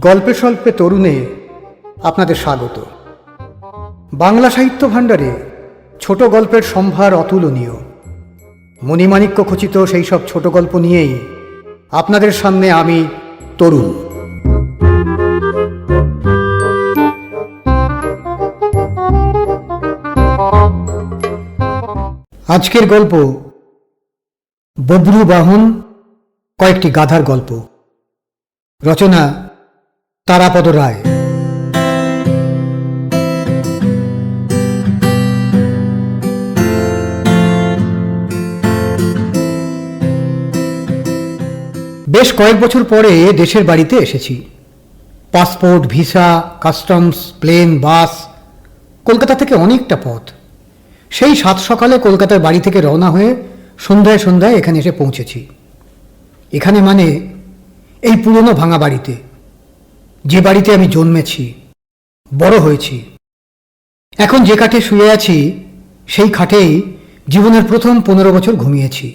গল্পে স্বল্পে তরুণে আপনাদের স্বাগত। বাংলা সাহিত্য ভাণ্ডারে ছোট গল্পের সম্ভার অতুলনীয়। মণিমাণিক্য খচিত সেই সব ছোট গল্প নিয়েই আপনাদের সামনে আমি তরুণ। আজকের গল্প। বব্রু বাহন, কয়েকটি গাধার গল্প। রচনা, তারাপদ রায়। বেশ কয়েক বছর পরে দেশের বাড়িতে এসেছি। Passport, visa, customs, plane, bus, Kolkata থেকে অনেকটা পথ। সেই সাত সকালে কলকাতার বাড়ি থেকে রওনা হয়ে সন্ধ্যায় সন্ধ্যায় এখানে এসে পৌঁছেছি। এখানে মানে এই পুরনো ভাঙা বাড়িতে। যে বাড়িতে আমি জন্মেছি, বড় হয়েছি। এখন যে খাটে শুয়ে আছি, সেই খাটেই জীবনের প্রথম পনেরো বছর ঘুমিয়েছি।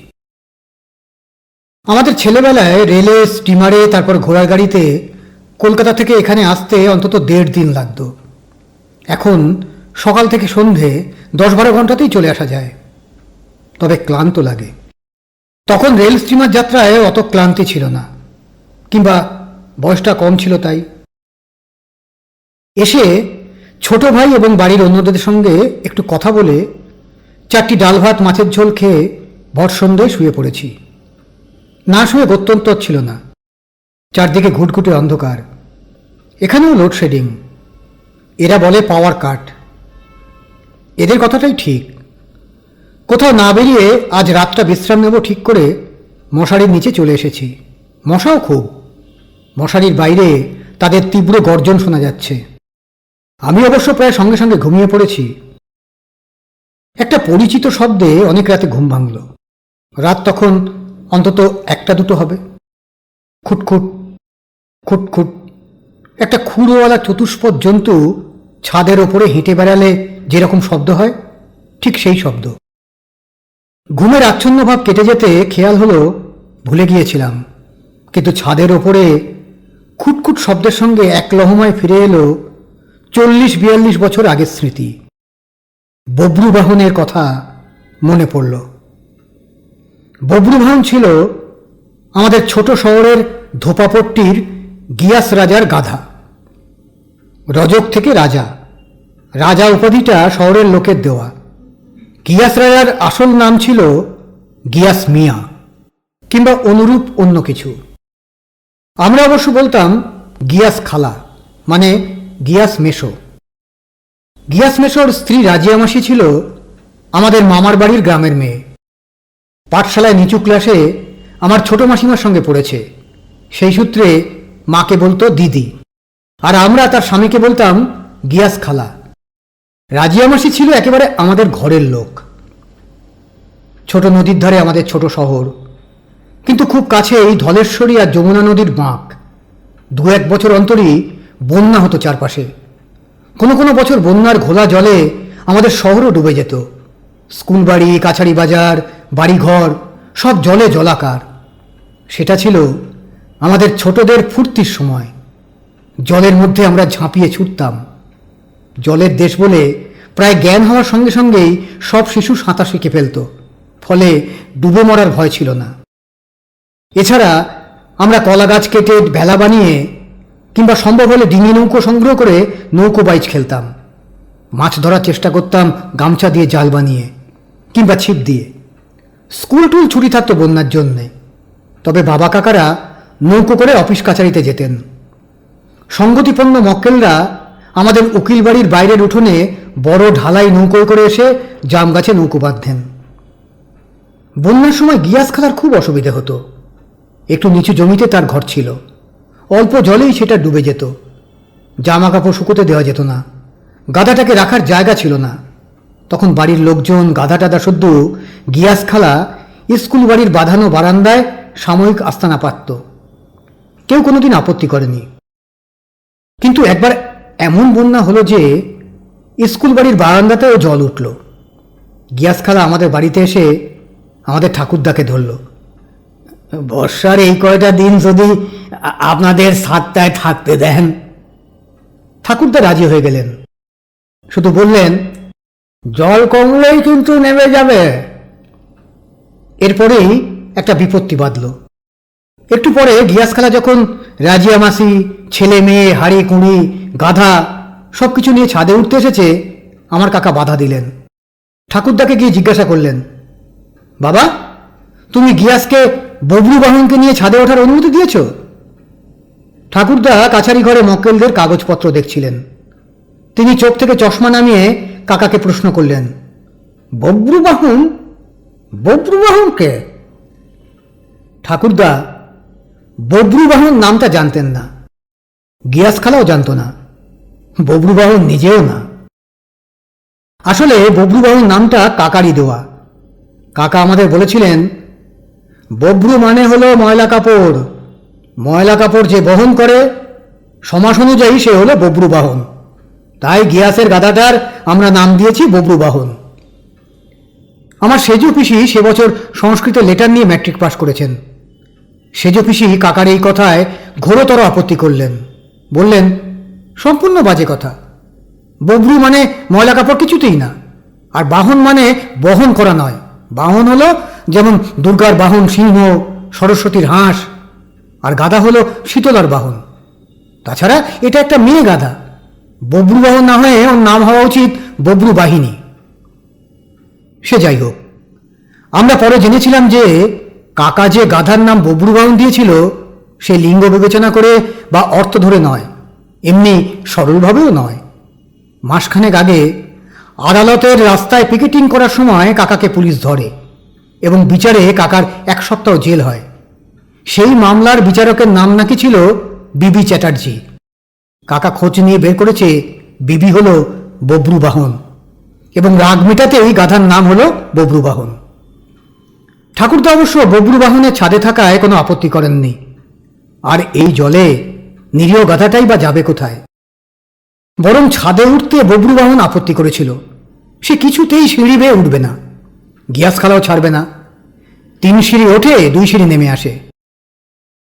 আমাদের ছেলেবেলায় রেলে, স্টিমারে, তারপর ঘোড়ার গাড়িতে কলকাতা থেকে এখানে আসতে অন্তত দেড় দিন লাগতো। এখন সকাল থেকে সন্ধে দশ বারো ঘন্টাতেই চলে আসা যায়। তবে ক্লান্ত লাগে। তখন রেল স্টিমার যাত্রায় অত ক্লান্তি ছিল না, কিংবা বয়সটা কম ছিল তাই। এসে ছোট ভাই এবং বাড়ির অন্যদের সঙ্গে একটু কথা বলে চারটি ডাল ভাত, মাছের ঝোল খেয়ে ভর সন্ধ্যায় শুয়ে পড়েছি। না শুয়ে গত্যন্তর ছিল না। চারদিকে ঘুটঘুটে অন্ধকার। এখানেও লোডশেডিং। এরা বলে পাওয়ার কাট। এদের কথাটাই ঠিক। কোথাও না বেরিয়ে আজ রাতটা বিশ্রাম নেব ঠিক করে মশারির নিচে চলে এসেছি। মশাও খুব। মশারির বাইরে তাদের তীব্র গর্জন শোনা যাচ্ছে। আমি অবশ্য প্রায় সঙ্গে সঙ্গে ঘুমিয়ে পড়েছি। একটা পরিচিত শব্দে অনেক রাতে ঘুম ভাঙল। রাত তখন অন্তত একটা দুটো হবে। খুটখুট খুটখুট। একটা খুঁড়োওয়ালা চতুষ্পদ জন্তু ছাদের ওপরে হেঁটে বেড়ালে যেরকম শব্দ হয়, ঠিক সেই শব্দ। ঘুমের আচ্ছন্ন ভাব কেটে যেতে খেয়াল হলো, ভুলে গিয়েছিলাম। কিন্তু ছাদের ওপরে খুটখুট শব্দের সঙ্গে এক লহমায় ফিরে এলো চল্লিশ বিয়াল্লিশ বছর আগের স্মৃতি। বব্রুবাহনের কথা মনে পড়ল। বব্রুবাহন ছিল আমাদের ছোট শহরের ধোপাপট্টির গিয়াস রাজার গাধা। রজক থেকে রাজা। রাজা উপাধিটা শহরের লোকের দেওয়া। গিয়াস রাজার আসল নাম ছিল গিয়াস মিয়া, কিংবা অনুরূপ অন্য কিছু। আমরা অবশ্য বলতাম গিয়াস খালা মানে গিয়াস মেশো। গিয়াস মেশোর স্ত্রী রাজিয়া মাসি ছিল আমাদের মামার বাড়ির গ্রামের মেয়ে। পাঠশালায় নিচু ক্লাসে আমার ছোট মাসিমার সঙ্গে পড়েছে। সেই সূত্রে মাকে বলতো দিদি। আর আমরা তার স্বামীকে বলতাম, গিয়াস খালা। রাজিয়া মাসি ছিল একেবারে আমাদের ঘরের লোক। ছোট নদীর ধারে আমাদের ছোট শহর। কিন্তু খুব কাছে এই ধলেশ্বরী আর যমুনা নদীর বাঁক। দু এক বছর অন্তরই বন্যা হতো চারপাশে। কোনো কোনো বছর বন্যার ঘোলা জলে আমাদের শহরও ডুবে যেত। স্কুল বাড়ি কাছারি বাজার, বাড়িঘর, সব জলে জলাকার। সেটা ছিল আমাদের ছোটদের ফুর্তির সময়। জলের মধ্যে আমরা ঝাঁপিয়ে ছুটতাম। জলের দেশ বলে প্রায় জ্ঞান হওয়ার সঙ্গে সঙ্গেই সব শিশু সাঁতার শিখে ফেলত, ফলে ডুবে মরার ভয় ছিল না। এছাড়া আমরা কলা গাছ কেটে ভেলা বানিয়ে কিংবা সম্ভব হলে ডিঙি নৌকো সংগ্রহ করে নৌকো বাইচ খেলতাম। মাছ ধরার চেষ্টা করতাম গামছা দিয়ে জাল বানিয়ে কিংবা ছিপ দিয়ে। স্কুল টুল ছুটি থাকতো বন্যার জন্যে, তবে বাবা কাকারা নৌকো করে অফিস কাছারিতে যেতেন। সঙ্গতিপন্ন মক্কেলরা আমাদের উকিল বাড়ির বাইরের উঠোনে বড় ঢালাই নৌকোয় করে এসে জাম গাছে নৌকো বাঁধতেন। বন্যার সময় গিয়াস খালার খুব অসুবিধে হতো। একটু নিচু জমিতে তার ঘর ছিল। অল্প জলেই সেটা ডুবে যেত। জামা কাপড় শুকোতে দেওয়া যেত না। গাধাটাকে রাখার জায়গা ছিল না। তখন বাড়ির লোকজন গাধা টাদা শুদ্ধ গিয়াস খালা স্কুল বাড়ির বাঁধানো বারান্দায় সাময়িক আস্তানা পাতত। কেউ কোনোদিন আপত্তি করেনি। কিন্তু একবার এমন বন্যা হলো যে স্কুল বাড়ির বারান্দাতেও জল উঠল। গিয়াসখালা আমাদের বাড়িতে এসে আমাদের ঠাকুরদাকে ধরল। বর্ষার এই কয়টা দিন যদি আপনাদের সাতটায় থাকতে দেন। ঠাকুরদা রাজি হয়ে গেলেন। শুধু বললেন, জল কমলেই কিন্তু নেমে যাবে। এরপরেই একটা বিপত্তি বাঁধল। একটু পরে গিয়াসখালা যখন রাজিয়া মাসি ছেলে মেয়ে, হাড়ি, কুঁড়ি, গাধা সব কিছু নিয়ে ছাদে উঠতে এসেছে, আমার কাকা বাধা দিলেন। ঠাকুরদাকে গিয়ে জিজ্ঞাসা করলেন, বাবা, তুমি গিয়াসকে ববলু বাহনকে নিয়ে ছাদে ওঠার অনুমতি দিয়েছ? ঠাকুরদা কাছারি ঘরে মক্কেলদের কাগজপত্র দেখছিলেন। তিনি চোখ থেকে চশমা নামিয়ে কাকাকে প্রশ্ন করলেন বব্রু বাহন? বব্রু বাহনকে ঠাকুরদা বব্রুবাহন নামটা জানতেন না। গিয়াসখালাও জানতো না বব্রুবাহন নিজেও না। আসলে বব্রুবাহন নামটা কাকারই দেওয়া। কাকা আমাদের বলেছিলেন, বব্রু মানে হলো ময়লা কাপড়। ময়লা কাপড় যে বহন করে, সমাস অনুযায়ী সে হলো বব্রুবাহন। তাই গিয়াসের গাদাটার আমরা নাম দিয়েছি বব্রুবাহন। আমার সেজু পিসি সে বছর সংস্কৃত লেটার নিয়ে ম্যাট্রিক পাশ করেছেন। সেজ পিসি কাকার এই কথায় ঘোরতর আপত্তি করলেন। বললেন, সম্পূর্ণ বাজে কথা। বব্রু মানে ময়লা কাপড় কিছুতেই না। আর বাহন মানে বহন করা নয়। বাহন হলো যেমন দুর্গার বাহন সিংহ, সরস্বতীর হাঁস, আর গাধা হলো শীতলার বাহন। তাছাড়া এটা একটা মেয়ে গাধা। বব্রু বাহন না হয়ে ওর নাম হওয়া উচিত বব্রু বাহিনী। সে যাই হোক, আমরা পরে জেনেছিলাম যে কাকা যে গাধার নাম বব্রুবাহন দিয়েছিল সে লিঙ্গ বিবেচনা করে বা অর্থ ধরে নয়, এমনি সরলভাবেও নয়। মাসখানেক আগে আদালতের রাস্তায় পিকেটিং করার সময় কাকাকে পুলিশ ধরে এবং বিচারে কাকার এক সপ্তাহ জেল হয়। সেই মামলার বিচারকের নাম নাকি ছিল বিবি চ্যাটার্জি। কাকা খোঁজ নিয়ে বের করেছে বিবি হল বব্রুবাহন এবং রাগ মেটাতেই গাধার নাম হল বব্রুবাহন ঠাকুরদা অবশ্য বব্রুবাহনের ছাদে থাকায় কোনো আপত্তি করেননি। আর এই জলে নিরীহ গাধাটাই বা যাবে কোথায়? বরং ছাদে উঠতে বব্রুবাহন আপত্তি করেছিল। সে কিছুতেই সিঁড়ি বেয়ে উঠবে না, গিয়াস খালাও ছাড়বে না। তিন সিঁড়ি ওঠে, দুই সিঁড়ি নেমে আসে।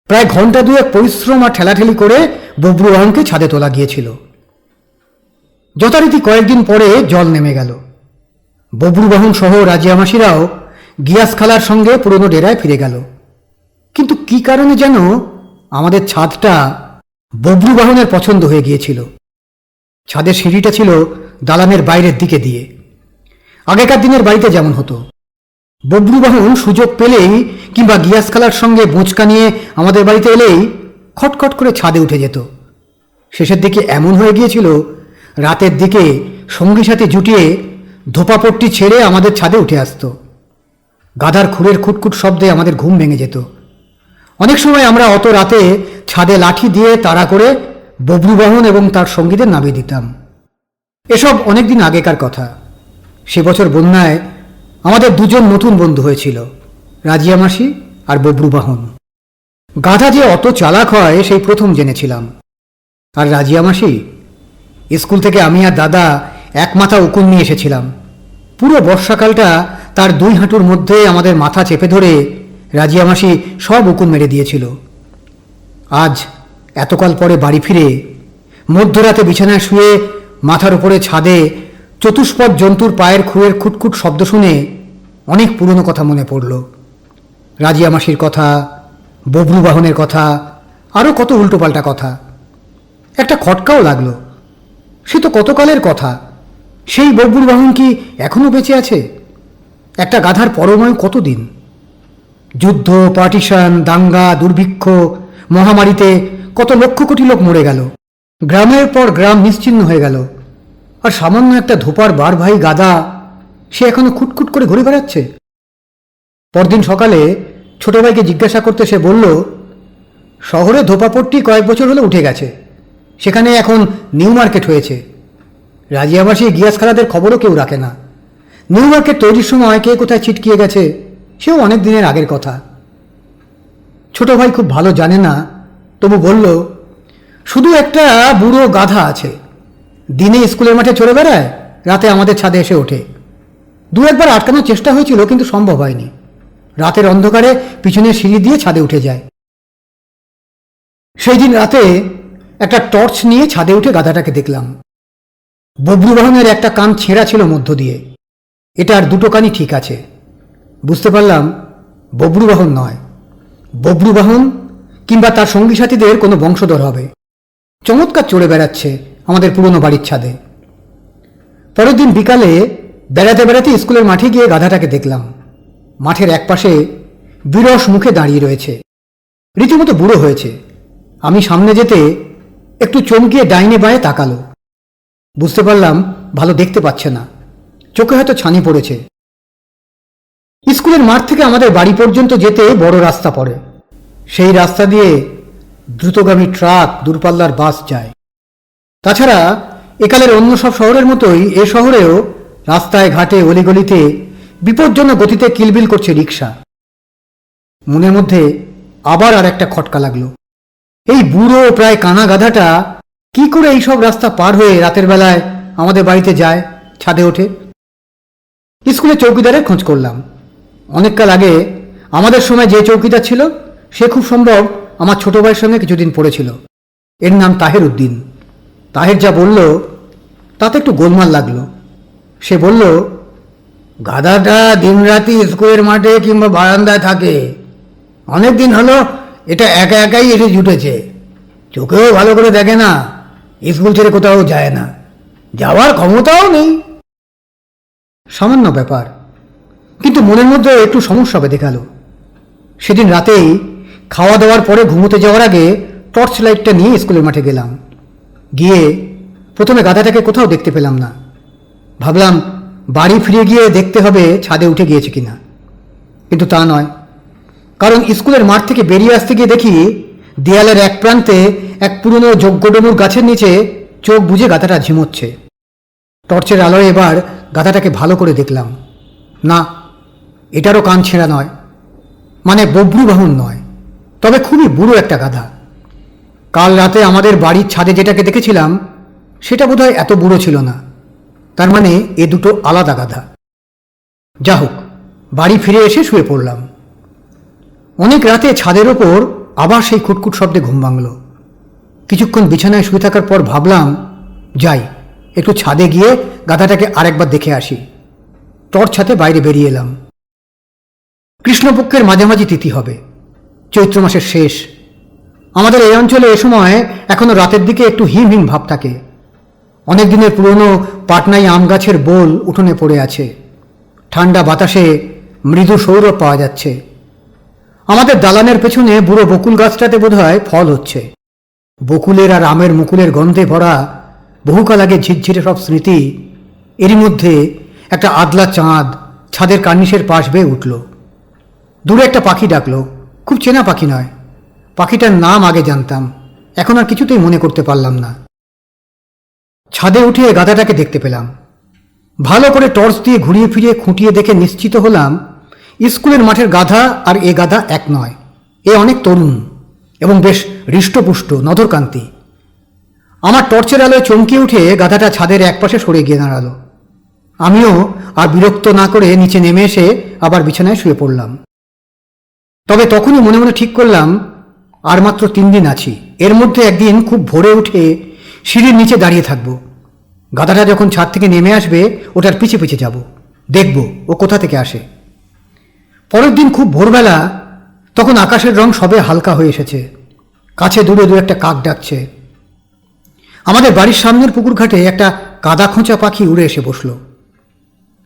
প্রায় ঘণ্টা দুয়েক পরিশ্রম আর ঠেলাঠেলি করে বব্রুবাহনকে ছাদে তোলা গিয়েছিল। যথারীতি কয়েকদিন পরে জল নেমে গেল। বব্রুবাহন সহ রাজিয়ামাসিরাও গিয়াস খালার সঙ্গে পুরনো ডেরায় ফিরে গেল। কিন্তু কি কারণে যেন আমাদের ছাদটা বব্রুবাহনের পছন্দ হয়ে গিয়েছিল। ছাদের সিঁড়িটা ছিল দালানের বাইরের দিকে দিয়ে। আগেকার দিনের বাড়িতে যেমন হতো। বব্রুবাহন সুযোগ পেলেই কিংবা গিয়াস খালার সঙ্গে বোঁচকা নিয়ে আমাদের বাড়িতে এলেই খটখট করে ছাদে উঠে যেত। শেষের দিকে এমন হয়ে গিয়েছিল, রাতের দিকে সঙ্গী সাথে জুটিয়ে ধোপাপট্টি ছেড়ে আমাদের ছাদে উঠে আসতো। গাধার খুরের খুটখুট শব্দে আমাদের ঘুম ভেঙে যেত। অনেক সময় আমরা অত রাতে ছাদে লাঠি দিয়ে তাড়া করে বব্রুবাহন এবং তার সঙ্গীদের নামিয়ে দিতাম। এসব অনেক দিন আগেকার কথা। সে বছর বন্যায় আমাদের দুজন নতুন বন্ধু হয়েছিল, রাজিয়া মাসি আর বব্রুবাহন গাধা যে অত চালাক হয়, সেই প্রথম জেনেছিলাম। আর রাজিয়া মাসি, স্কুল থেকে আমি আর দাদা এক মাথা উকুন নিয়ে এসেছিলাম। পুরো বর্ষাকালটা তার দুই হাঁটুর মধ্যে আমাদের মাথা চেপে ধরে রাজিয়া মাসি সব উকুন মেরে দিয়েছিল। আজ এতকাল পরে বাড়ি ফিরে মধ্যরাতে বিছানায় শুয়ে মাথার উপরে ছাদে চতুষ্পদ জন্তুর পায়ের খুঁড়ের খুটখুট শব্দ শুনে অনেক পুরনো কথা মনে পড়ল। রাজিয়া মাসির কথা, ববরু বাহনের কথা আরও কত উল্টোপাল্টা কথা। একটা খটকাও লাগল। সে তো কতকালের কথা। সেই বব্বুর বাহন কি এখনও বেঁচে আছে? একটা গাধার পরময় কতদিন? যুদ্ধ, পার্টিশন, দাঙ্গা, দুর্ভিক্ষ, মহামারীতে কত লক্ষ কোটি লোক মরে গেল। গ্রামের পর গ্রাম নিশ্চিহ্ন হয়ে গেল। আর সামান্য একটা ধোপার বার ভাই গাদা, সে এখনও খুটখুট করে ঘুরে বেড়াচ্ছে। পরদিন সকালে ছোট ভাইকে জিজ্ঞাসা করতে সে বলল, শহরে ধোপাপট্টি কয়েক বছর হলে উঠে গেছে। সেখানে এখন নিউ মার্কেট হয়েছে। রাজিয়াবাসী গিয়াস খালাদের খবরও কেউ রাখে না। নিউ মার্কেট তৈরির সময় কে কোথায় ছিটকিয়ে গেছে? সেও অনেক দিনের আগের কথা। ছোট ভাই খুব ভালো জানে না, তবু বলল, শুধু একটা বুড়ো গাধা আছে। দিনে স্কুলের মাঠে চড়ে বেড়ায়, রাতে আমাদের ছাদে এসে ওঠে। দু একবার আটকানোর চেষ্টা হয়েছিল, কিন্তু সম্ভব হয়নি। রাতের অন্ধকারে পিছনের সিঁড়ি দিয়ে ছাদে উঠে যায়। সেই দিন রাতে একটা টর্চ নিয়ে ছাদে উঠে গাধাটাকে দেখলাম। বব্রুবাহনের একটা কান ছেঁড়া ছিল মধ্য দিয়ে। এটার দুটো কানই ঠিক আছে। বুঝতে পারলাম বব্রুবাহন নয়। বব্রুবাহন কিংবা তার সঙ্গী সাথীদের কোনো বংশধর হবে। চমৎকার চড়ে বেড়াচ্ছে আমাদের পুরনো বাড়ির ছাদে। পরের দিন বিকালে বেড়াতে বেড়াতে স্কুলের মাঠে গিয়ে গাধাটাকে দেখলাম। মাঠের একপাশে বিরস মুখে দাঁড়িয়ে রয়েছে। রীতিমতো বুড়ো হয়েছে। আমি সামনে যেতে একটু চমকিয়ে ডাইনে বাঁয়ে তাকালো। বুঝতে পারলাম ভালো দেখতে পাচ্ছে না। চোখে হয়তো ছানি পড়েছে। স্কুলের মাঠ থেকে আমাদের বাড়ি পর্যন্ত যেতে বড় রাস্তা পড়ে। সেই রাস্তা দিয়ে দ্রুতগামী ট্রাক দূরপাল্লার বাস যায়। তাছাড়া একালের অন্য সব শহরের মতোই এ শহরেও রাস্তায় ঘাটে অলিগলিতে বিপজ্জনক গতিতে কিলবিল করছে রিক্সা মনের মধ্যে আবার আর একটা খটকা লাগল। এই বুড়ো প্রায় কানা গাধাটা কি করে এইসব রাস্তা পার হয়ে রাতের বেলায় আমাদের বাড়িতে যায় ছাদে ওঠে? স্কুলে চৌকিদারের খোঁজ করলাম। অনেককাল আগে আমাদের সময় যে চৌকিদার ছিল, সে খুব সম্ভব আমার ছোট ভাইয়ের সঙ্গে কিছুদিন পড়েছিল। এর নাম তাহের উদ্দিন। তাহের যা বলল, তাতে একটু গোলমাল লাগল। সে বলল গাধাটা দিনরাতি স্কুলের মাঠে কিংবা বারান্দায় থাকে। অনেক দিন হলো এটা একা একাই এসে জুটেছে। চোখেও ভালো করে দেখে না, স্কুল ছেড়ে কোথাও যায় না। যাওয়ার ক্ষমতাও নেই। সামান্য ব্যাপার। কিন্তু মনের মধ্যে একটু সমস্যা বেঁধে গেল। সেদিন রাতেই খাওয়া দাওয়ার পরে ঘুমোতে যাওয়ার আগে টর্চ লাইটটা নিয়ে স্কুলের মাঠে গেলাম। গিয়ে প্রথমে গাধাটাকে কোথাও দেখতে পেলাম না। ভাবলাম, বাড়ি ফিরে গিয়ে দেখতে হবে ছাদে উঠে গিয়েছে কিনা। কিন্তু তা নয়। কারণ স্কুলের মাঠ থেকে বেরিয়ে আসতে গিয়ে দেখি দেয়ালের এক প্রান্তে এক পুরনো যজ্ঞডমুর গাছের নিচে চোখ বুজে গাধাটা ঝিমোচ্ছে। টর্চের আলোয় এবার গাধাটাকে ভালো করে দেখলাম। না এটারও কান ছেঁড়া নয় মানে বব্রু বাহন নয়, তবে খুবই বুড়ো একটা গাধা। কাল রাতে আমাদের বাড়ির ছাদে যেটাকে দেখেছিলাম, সেটা বোধহয় এত বুড়ো ছিল না, তার মানে এ দুটো আলাদা গাধা। যা হোক, বাড়ি ফিরে এসে শুয়ে পড়লাম। অনেক রাতে ছাদের ওপর আবার সেই খুটখুট শব্দে ঘুম ভাঙল। কিছুক্ষণ বিছানায় শুয়ে থাকার পর ভাবলাম, যাই, একটু ছাদে গিয়ে গাধাটাকে আরেকবার দেখে আসি। টর্চ ছাতে বাইরে বেরিয়ে এলাম। কৃষ্ণপক্ষের মাঝামাঝি তিথি হবে। চৈত্র মাসের শেষ। আমাদের এই অঞ্চলে এ সময় এখনও রাতের দিকে একটু হিম হিম ভাব থাকে। অনেক দিনের পুরনো পাটনাই আম গাছের বোল উঠোনে পড়ে আছে। ঠান্ডা বাতাসে মৃদু সৌরভ পাওয়া যাচ্ছে। আমাদের দালানের পেছনে বুড়ো বকুল গাছটাতে বোধহয় ফল হচ্ছে। বকুলের আর আমের মুকুলের গন্ধে ভরা বহুকাল আগে ঝিরঝিরে সব স্মৃতি এরই মধ্যে একটা আদলা চাঁদ ছাদের কার্নিশের পাশ বেয়ে উঠল। দূরে একটা পাখি ডাকলো। খুব চেনা পাখি নয়। পাখিটার নাম আগে জানতাম। এখন আর কিছুতেই মনে করতে পারলাম না। ছাদে উঠে গাধাটাকে দেখতে পেলাম। ভালো করে টর্চ দিয়ে ঘুরিয়ে ফিরিয়ে খুঁটিয়ে দেখে নিশ্চিত হলাম, স্কুলের মাঠের গাধা আর এ গাধা এক নয়। এ অনেক তরুণ এবং বেশ হৃষ্টপুষ্ট নদরকান্তি আমার টর্চের আলোয় চমকে উঠে গাধাটা ছাদের একপাশে সরে গিয়ে দাঁড়াল। আমিও আর বিরক্ত না করে নিচে নেমে এসে আবার বিছানায় শুয়ে পড়লাম। তবে তখনই মনে মনে ঠিক করলাম, আর মাত্র তিন দিন আছি। এর মধ্যে একদিন খুব ভোরে উঠে সিঁড়ির নিচে দাঁড়িয়ে থাকব। গাধাটা যখন ছাদ থেকে নেমে আসবে, ওটার পিছে পিছে যাব। দেখব ও কোথা থেকে আসে। পরের দিন খুব ভোরবেলা তখন আকাশের রং সবে হালকা হয়ে এসেছে। কাছে দূরে দু একটা কাক ডাকছে। আমাদের বাড়ির সামনের পুকুর ঘাটে একটা কাদা খোঁচা পাখি উড়ে এসে বসল।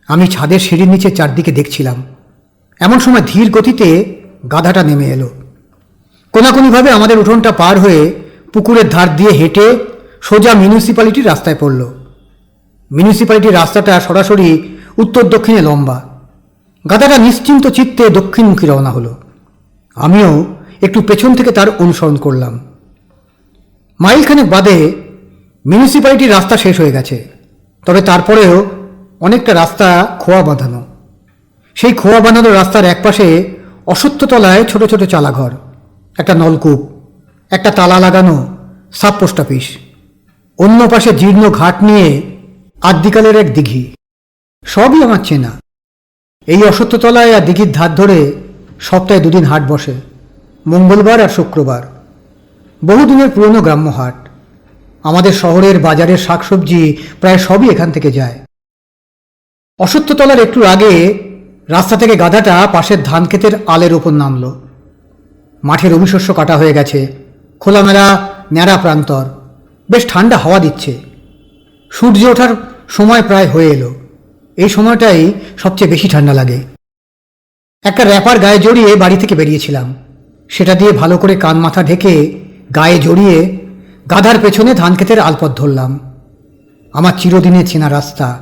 আমি ছাদের সিঁড়ির নিচে চারদিকে দেখছিলাম। এমন সময় ধীর গতিতে গাধাটা নেমে এলো। কোনাকুনিভাবে আমাদের উঠোনটা পার হয়ে পুকুরের ধার দিয়ে হেঁটে সোজা মিউনিসিপ্যালিটির রাস্তায় পড়ল। মিউনিসিপ্যালিটির রাস্তাটা সরাসরি উত্তর দক্ষিণে লম্বা। গাধাটা নিশ্চিন্ত চিত্তে দক্ষিণমুখী রওনা হলো। আমিও একটু পেছন থেকে তার অনুসরণ করলাম। মাইলখানেক বাদে মিউনিসিপ্যালিটির রাস্তা শেষ হয়ে গেছে। তবে তারপরেও অনেকটা রাস্তা খোয়া বাঁধানো। সেই খোয়া বাঁধানো রাস্তার একপাশে অসত্যতলায় ছোট ছোট চালাঘর, একটা নলকূপ, একটা তালা লাগানো, সাব পোস্ট অফিস। অন্য পাশে জীর্ণ ঘাট নিয়ে আদ্যিকালের এক দিঘি। সবই আমার চেনা। এই অসত্যতলায় আর দিঘির ধার ধরে সপ্তাহে দুদিন হাট বসে, মঙ্গলবার আর শুক্রবার। বহুদিনের পুরনো গ্রাম্য হাট। আমাদের শহরের বাজারের শাকসবজি প্রায় সবই এখান থেকে যায়। অসত্যতলার একটু আগে রাস্তা থেকে গাধাটা পাশের ধান ক্ষেতের আলের ওপর নামলো। মাঠের রবি শস্য কাটা হয়ে গেছে। খোলামেলা, ন্যাড়া প্রান্তর। বেশ ঠান্ডা হাওয়া দিচ্ছে। সূর্য ওঠার সময় প্রায় হয়ে এলো। এই সময়টাই সবচেয়ে বেশি ঠান্ডা লাগে। একটা র্যাপার গায়ে জড়িয়ে বাড়ি থেকে বেরিয়েছিলাম। সেটা দিয়ে ভালো করে কান মাথা ঢেকে গায়ে জড়িয়ে গাধার পেছনে ধান ক্ষেতের আলপথ ধরলাম। আমার চিরদিনের চেনা রাস্তা।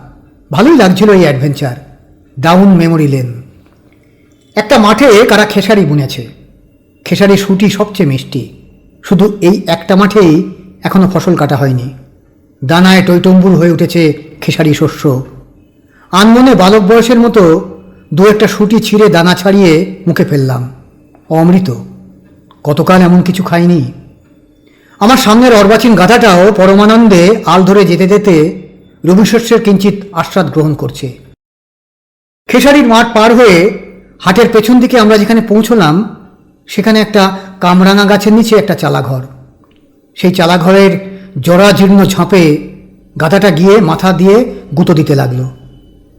ভালোই লাগছিল এই অ্যাডভেঞ্চার। Down memory lane. একটা মাঠে কারা খেসারি বুনেছে। খেসারি শুটি সবচেয়ে মিষ্টি। শুধু এই একটা মাঠেই এখনও ফসল কাটা হয়নি। দানায় টৈটম্বুর হয়ে উঠেছে খেসারি শস্য। আনমনে বালক বয়সের মতো দু একটা শুটি ছিঁড়ে দানা ছাড়িয়ে মুখে ফেললাম। অমৃত। কতকাল এমন কিছু খাইনি। আমার সামনের অর্বাচীন গাধাটাও পরমানন্দে আল ধরে যেতে যেতে রবিশস্যের কিঞ্চিত আশ্বাদ গ্রহণ করছে। খেসারির মাঠ পার হয়ে হাটের পেছন দিকে আমরা যেখানে পৌঁছলাম, সেখানে একটা কামরাঙা গাছের নিচে একটা চালাঘর। সেই চালাঘরের জরাজীর্ণ ঝাঁপে গাধাটা গিয়ে মাথা দিয়ে গুঁতো দিতে লাগল।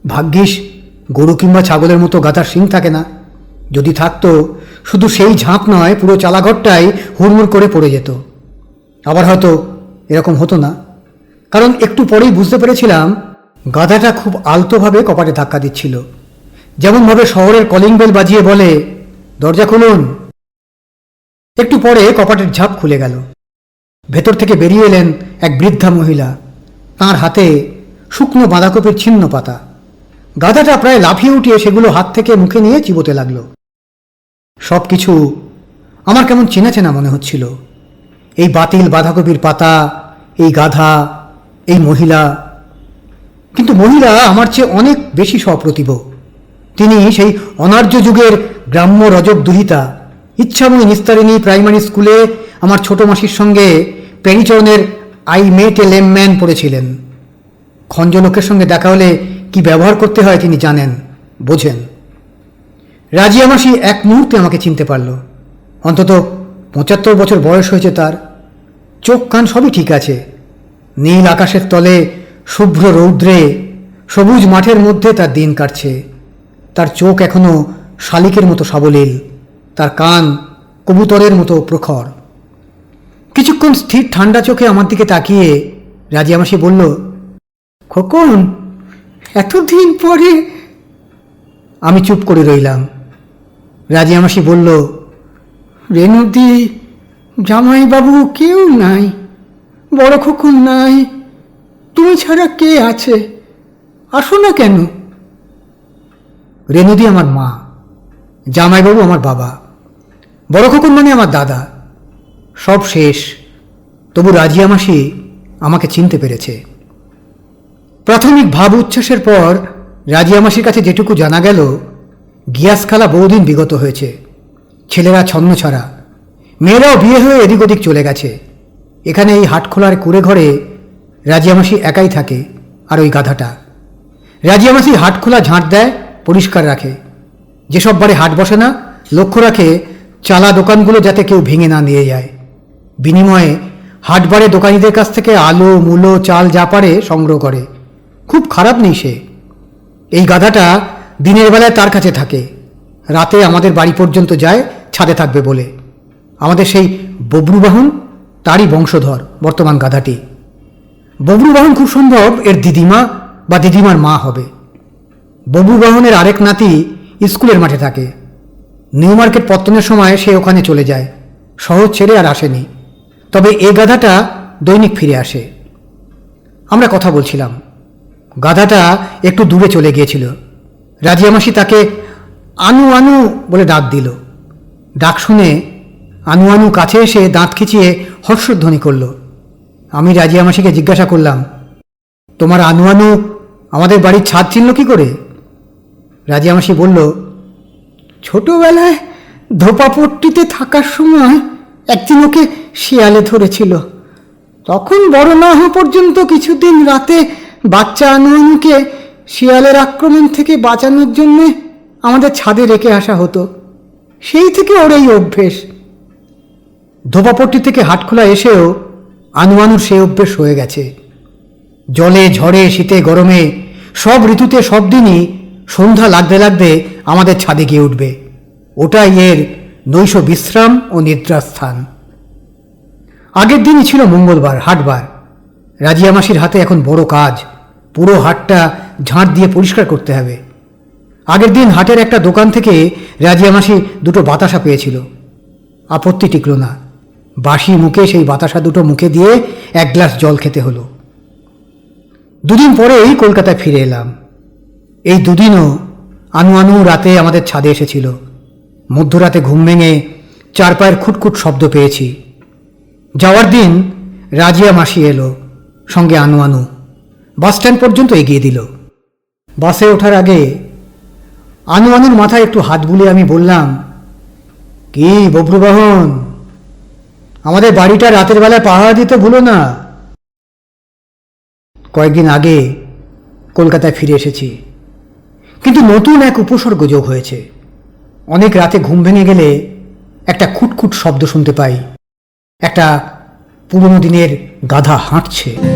ভাগ্যিস, গরু কিংবা ছাগলের মতো গাধার শিং থাকে না। যদি থাকতো, শুধু সেই ঝাঁপ নয়, পুরো চালাঘরটাই হুড়মুড় করে পড়ে যেত। আবার হয়তো এরকম হতো না। কারণ একটু পরেই বুঝতে পেরেছিলাম গাধাটা খুব আলতোভাবে কপাটে ধাক্কা দিচ্ছিল। যেমনভাবে শহরের কলিং বেল বাজিয়ে বলে, দরজা খুলুন। একটু পরে কপাটের ঝাঁপ খুলে গেল। ভেতর থেকে বেরিয়ে এলেন এক বৃদ্ধা মহিলা। তার হাতে শুকনো বাঁধাকপির ছিন্ন পাতা। গাধাটা প্রায় লাফিয়ে উঠিয়ে সেগুলো হাত থেকে মুখে নিয়ে চিবোতে লাগল। সব কিছু আমার কেমন চেনা চেনা মনে হচ্ছিল। এই বাতিল বাঁধাকপির পাতা, এই গাধা, এই মহিলা। কিন্তু মহিলা আমার চেয়ে অনেক বেশি সপ্রতিভ। তিনি সেই অনার্য যুগের গ্রাম্য রজক দুহিতা, ইচ্ছাময়ী নিস্তারিণী প্রাইমারি স্কুলে আমার ছোট মাসির সঙ্গে প্যারিচরণের আই মেট এ লেমম্যান পড়েছিলেন। খঞ্জ লোকের সঙ্গে দেখা হলে কি ব্যবহার করতে হয় তিনি জানেন, বোঝেন। রাজিয়া মাসি এক মুহূর্তে আমাকে চিনতে পারল। অন্তত পঁচাত্তর বছর বয়স হয়েছে তার। চোখ কান সবই ঠিক আছে। নীল আকাশের তলে শুভ্র রৌদ্রে সবুজ মাঠের মধ্যে তার দিন কাটছে। তার চোখ এখনও শালিকের মতো সাবলীল, তার কান কবুতরের মতো প্রখর। কিছুক্ষণ স্থির ঠান্ডা চোখে আমার দিকে তাকিয়ে রাজিয়ামাসি বলল, খোকন, এতদিন পরে আমি চুপ করে রইলাম। রাজিয়ামাসি বলল রেনুদি জামাইবাবু কেউ নাই, বড় খোকন নাই, তুমি ছাড়া কে আছে? আসো না কেন? রেনুদি আমার মা, জামাইবাবু আমার বাবা, বড় খোকন মানে আমার দাদা। সব শেষ, তবু রাজিয়া মাসি আমাকে চিনতে পেরেছে। প্রাথমিক ভাব উচ্ছ্বাসের পর রাজিয়া মাসির কাছে যেটুকু জানা গেল গিয়াস খালা বহুদিন বিগত হয়েছে। ছেলেরা ছন্ন ছাড়া মেয়েরাও বিয়ে হয়ে এদিক ওদিক চলে গেছে। এখানে এই হাটখোলার কুড়ে ঘরে রাজিয়ামাসি একাই থাকে, আর ওই গাধাটা। রাজিয়ামাসি হাটখোলা ঝাঁট দেয় পরিষ্কার রাখে। যেসব বারে হাট বসে না, লক্ষ্য রাখে চালা দোকানগুলো যাতে কেউ ভেঙে না নিয়ে যায়। বিনিময়ে হাটবারে দোকানিদের কাছ থেকে আলু, মূলো, চাল যা পারে সংগ্রহ করে। খুব খারাপ নেই সে। এই গাধাটা দিনের বেলায় তার কাছে থাকে। রাতে আমাদের বাড়ি পর্যন্ত যায়, ছাদে থাকবে বলে। আমাদের সেই বব্রুবাহন তারই বংশধর বর্তমান গাধাটি। বব্রুবাহন খুব সম্ভব এর দিদিমা বা দিদিমার মা হবে। বব্রুবাহনের আরেক নাতি স্কুলের মাঠে থাকে। নিউ মার্কেট পত্তনের সময় সে ওখানে চলে যায়। শহর ছেড়ে আর আসেনি। তবে এ গাধাটা দৈনিক ফিরে আসে। আমরা কথা বলছিলাম। গাধাটা একটু দূরে চলে গিয়েছিল। রাজিয়ামাসি তাকে আনু আনু বলে ডাক দিল। ডাক শুনে আনু আনু কাছে এসে দাঁত খিচিয়ে হর্ষধ্বনি করল। আমি রাজিয়ামাসিকে জিজ্ঞাসা করলাম, তোমার আনু আনু আমাদের বাড়ির ছাদ চিনল কি করে? রাজিয়ামাসি বলল, ছোটবেলায় ধোপাপট্টিতে থাকার সময় একদিন ওকে শিয়ালে ধরেছিল। তখন বড় না হওয়া পর্যন্ত কিছুদিন রাতে বাচ্চা আনুয়ানুকে শিয়ালের আক্রমণ থেকে বাঁচানোর জন্য আমাদের ছাদে রেখে আসা হতো। সেই থেকে ওর এই অভ্যেস। ধোপাপট্টি থেকে হাটখোলা এসেও আনুয়ানুর সেই অভ্যেস হয়ে গেছে। জলে ঝড়ে, শীতে গরমে সব ঋতুতে সব দিনই সন্ধ্যা লাগতে লাগতে আমাদের ছাদে গিয়ে উঠবে। ওটাই এর নৈশ বিশ্রাম ও নিদ্রাস্থান। আগের দিনই ছিল মঙ্গলবার, হাটবার। রাজিয়া মাসির হাতে এখন বড় কাজ, পুরো হাটটা ঝাঁট দিয়ে পরিষ্কার করতে হবে। আগের দিন হাটের একটা দোকান থেকে রাজিয়া মাসি দুটো বাতাসা পেয়েছিল। আপত্তি টিকল না। বাসি মুখে সেই বাতাসা দুটো মুখে দিয়ে এক গ্লাস জল খেতে হলো। দুদিন পরেই কলকাতায় ফিরে এলাম। এই দুদিনও আনু আনু রাতে আমাদের ছাদে এসেছিল। মধ্যরাতে ঘুম ভেঙে চার পায়ের খুটখুট শব্দ পেয়েছি। যাওয়ার দিন রাজিয়া মাসি এলো, সঙ্গে আনু আনু। বাস স্ট্যান্ড পর্যন্ত এগিয়ে দিল। বাসে ওঠার আগে আনু আনুর মাথায় একটু হাত বুলিয়ে আমি বললাম, কি বব্রুবাহন, আমাদের বাড়িটা রাতের বেলায় পাহারা দিতে ভুলো না? কয়েকদিন আগে কলকাতায় ফিরে এসেছি। কিন্তু নতুন এক উপসর্গ যোগ হয়েছে। অনেক রাতে ঘুম ভেঙে গেলে একটা খুটখুট শব্দ শুনতে পাই। একটা পুরনো দিনের গাধা হাঁটছে।